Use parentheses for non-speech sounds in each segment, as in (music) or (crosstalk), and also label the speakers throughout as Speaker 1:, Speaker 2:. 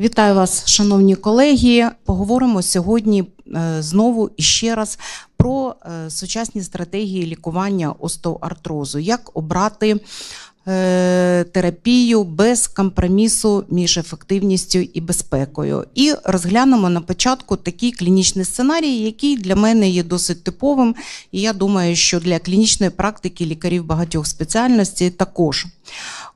Speaker 1: Вітаю вас, шановні колеги. Поговоримо сьогодні е, знову і ще раз про е, сучасні стратегії лікування остеоартрозу. Як обрати терапію без компромісу між ефективністю і безпекою. І розглянемо на початку такий клінічний сценарій, який для мене є досить типовим. І я думаю, що для клінічної практики лікарів багатьох спеціальностей також.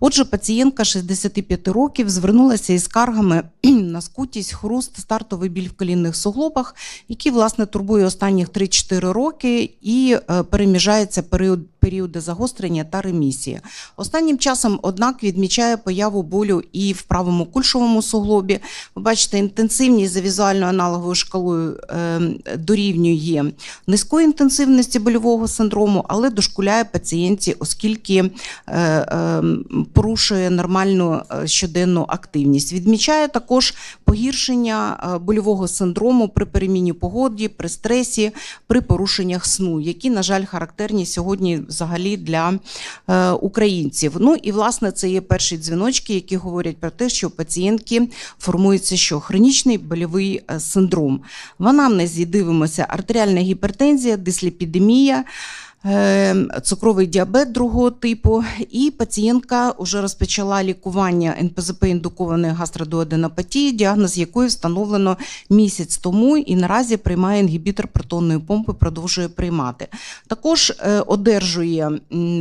Speaker 1: Отже, пацієнтка 65 років звернулася із скаргами (clears throat) на скутість, хруст, стартовий біль в колінних суглобах, який, власне, турбує останніх 3-4 роки і е, переміжається період, періоди загострення та ремісії. Останнім часом, однак, відмічає появу болю і в правому кульшовому суглобі. Ви бачите, інтенсивність за візуальною аналоговою шкалою е, дорівнює низької інтенсивності больового синдрому, але дошкуляє пацієнтці, оскільки е, е, порушує нормальну щоденну активність. Відмічає також погіршення больового синдрому при переміні погоді, при стресі, при порушеннях сну, які, на жаль, характерні сьогодні взагалі для е, українців. Ну і власне це є перші дзвіночки, які говорять про те, що у пацієнтки формується що хронічний больовий е, синдром. В анамнезі дивимося артеріальна гіпертензія, дисліпідемія. Е, Цукровий діабет другого типу, і пацієнтка вже розпочала лікування НПЗП-індукованої гастродуоденопатії, діагноз якої встановлено місяць тому, і наразі приймає інгібітор протонної помпи, продовжує приймати. Також е, одержує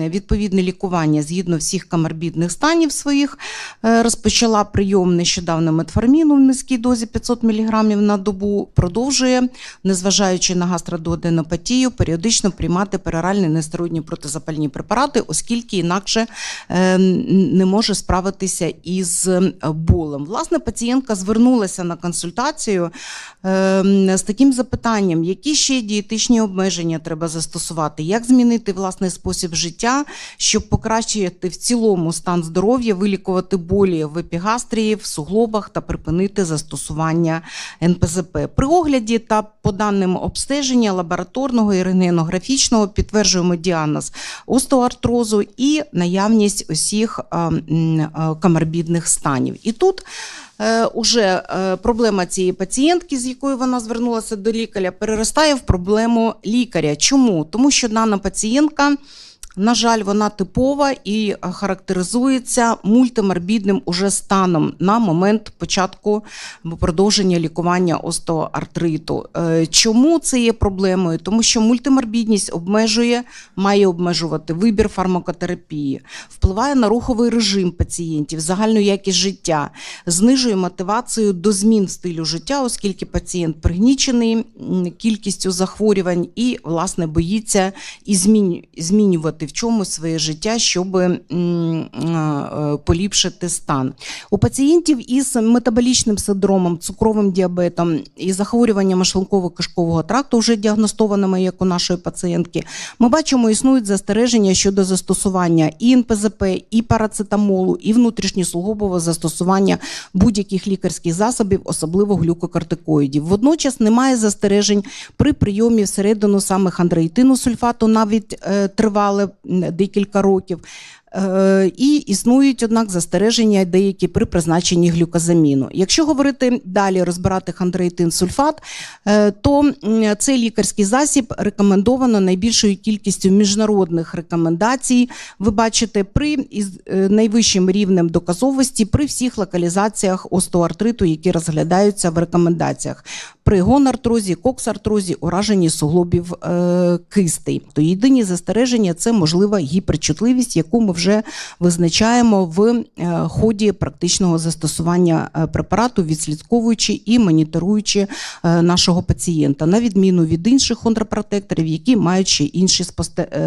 Speaker 1: відповідне лікування згідно всіх коморбідних станів своїх. Е, Розпочала прийом нещодавно метформіну в низькій дозі 500 мг на добу. Продовжує, незважаючи на гастродуоденопатію, періодично приймати пероральні нестероїдні протизапальні препарати, оскільки інакше е, не може справитися із е, болем. Власне, пацієнтка звернулася на консультацію е, з таким запитанням, які ще дієтичні обмеження треба застосувати, як змінити власний спосіб життя, щоб покращити в цілому стан здоров'я, вилікувати болі в епігастрії, в суглобах та припинити застосування НПЗП. При огляді та по даним обстеження лабораторного і рентгенографічного підтверджуємо діагноз остеоартрозу і наявність усіх е, е, коморбідних станів. І тут е, уже проблема цієї пацієнтки, з якою вона звернулася до лікаря, переростає в проблему лікаря. Чому? Тому що дана пацієнтка. На жаль, вона типова і е, характеризується мультиморбідним уже станом на момент початку продовження лікування остеоартриту. Е, Чому це є проблемою? Тому що мультиморбідність обмежує, має обмежувати вибір фармакотерапії, впливає на руховий режим пацієнтів, загальну якість життя, знижує мотивацію до змін в стилю життя, оскільки пацієнт пригнічений кількістю захворювань і, власне, боїться і змінювати в чомусь своє життя, щоб е, поліпшити стан. У пацієнтів із метаболічним синдромом, цукровим діабетом і захворюваннями шлунково-кишкового тракту, вже діагностованими, як у нашої пацієнтки, ми бачимо, існують застереження щодо застосування і НПЗП, і парацетамолу, і внутрішньослугового застосування будь-яких лікарських засобів, особливо глюкокортикоїдів. Водночас немає застережень при прийомі всередину саме хандроїтину сульфату, навіть е, тривале декілька років. Е, І існують, однак, застереження деякі при призначенні глюкозаміну. Якщо говорити далі, розбирати хондроїтин сульфат, е, то цей лікарський засіб рекомендовано найбільшою кількістю міжнародних рекомендацій. Ви бачите, при е, найвищим рівнем доказовості при всіх локалізаціях остеоартриту, які розглядаються в рекомендаціях. При гонартрозі, коксартрозі, ураженні суглобів кистей. То єдині застереження це можлива гіперчутливість, яку ми вже визначаємо в е, ході практичного застосування е, препарату, відслідковуючи і моніторуючи е, нашого пацієнта, на відміну від інших хондропротекторів, які мають ще інші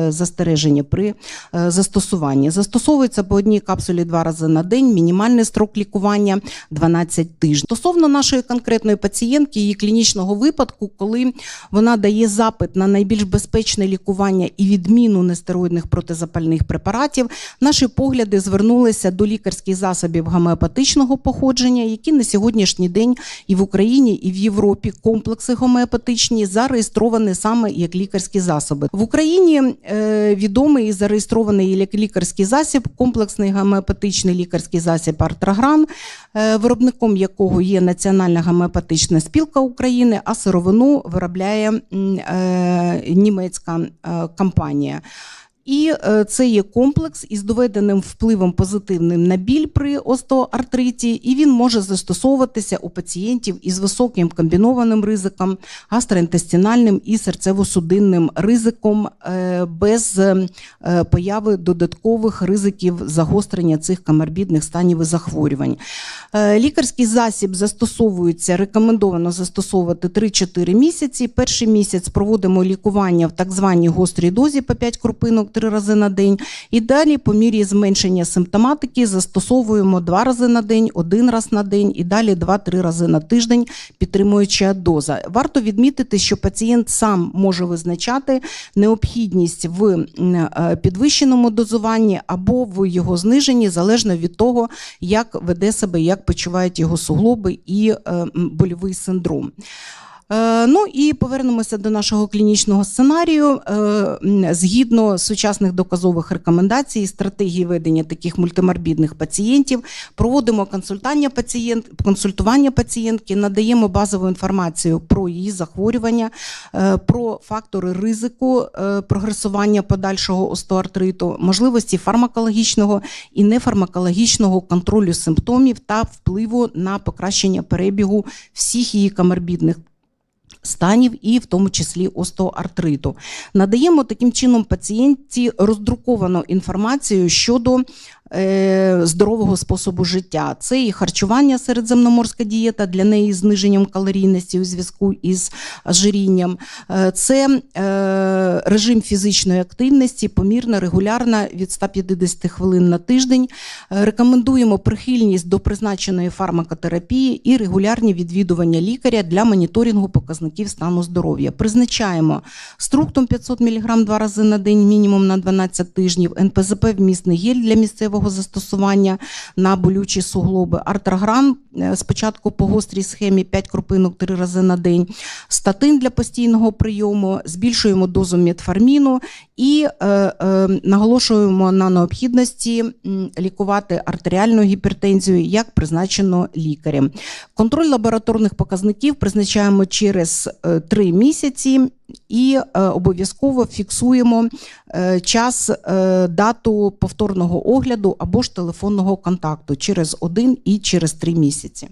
Speaker 1: застереження при застосуванні. Застосовується по одній капсулі два рази на день, мінімальний строк лікування 12 тижнів. Стосовно нашої конкретної пацієнтки, її клінічного випадку, коли вона дає запит на найбільш безпечне лікування і відміну нестероїдних протизапальних препаратів, наші погляди звернулися до лікарських засобів гомеопатичного походження, які на сьогоднішній день і в Україні, і в Європі комплекси гомеопатичні зареєстровані саме як лікарські засоби. В Україні е, відомий і зареєстрований як лікарський засіб, комплексний гомеопатичний лікарський засіб Артрагран, е, виробником якого є Національна гомеопатична спілка України, а сировину виробляє е, німецька компанія. І е, це є комплекс із доведеним впливом позитивним на біль при остеоартриті, і він може застосовуватися у пацієнтів із високим комбінованим ризиком, гастроінтестинальним і серцево-судинним ризиком е, без е, появи додаткових ризиків загострення цих коморбідних станів і захворювань. Лікарський засіб застосовується, рекомендовано застосовувати 3-4 місяці. Перший місяць проводимо лікування в так званій гострій дозі по 5 крупинок 3 рази на день. І далі, по мірі зменшення симптоматики, застосовуємо 2 рази на день, 1 раз на день і далі 2-3 рази на тиждень, підтримуюча доза. Варто відмітити, що пацієнт сам може визначати необхідність в е, підвищеному дозуванні або в його зниженні, залежно від того, як веде себе, як почувають його суглоби і е, больовий синдром. Е, Ну і повернемося до нашого клінічного сценарію. Е, Згідно сучасних доказових рекомендацій і стратегії ведення таких мультиморбідних пацієнтів, проводимо консультання пацієнт, консультування пацієнтки, надаємо базову інформацію про її захворювання, е, про фактори ризику прогресування подальшого остеоартриту, можливості фармакологічного і нефармакологічного контролю симптомів та впливу на покращення перебігу всіх її коморбідних станів і в тому числі остеоартриту. Надаємо таким чином пацієнтці роздруковану інформацію щодо е, здорового способу життя. Це і харчування середземноморська дієта для неї з зниженням калорійності у зв'язку із ожирінням. Е, це е, режим фізичної активності, помірна, регулярна від 150 хвилин на тиждень. Рекомендуємо прихильність до призначеної фармакотерапії і регулярні відвідування лікаря для моніторингу показників стану здоров'я. Призначаємо структум 500 мг два рази на день, мінімум на 12 тижнів, НПЗП вмісний гель для місцевого застосування на болючі суглоби, артрагран е, спочатку по гострій схемі 5 крупинок 3 рази на день, статин для постійного прийому, збільшуємо дозу метформіну і е, е, наголошуємо на необхідності лікувати артеріальну гіпертензію, як призначено лікарем. Контроль лабораторних показників призначаємо через 3 місяці і е, обов'язково фіксуємо е, час, е, дату повторного огляду або ж телефонного контакту через 1 і через 3 місяці.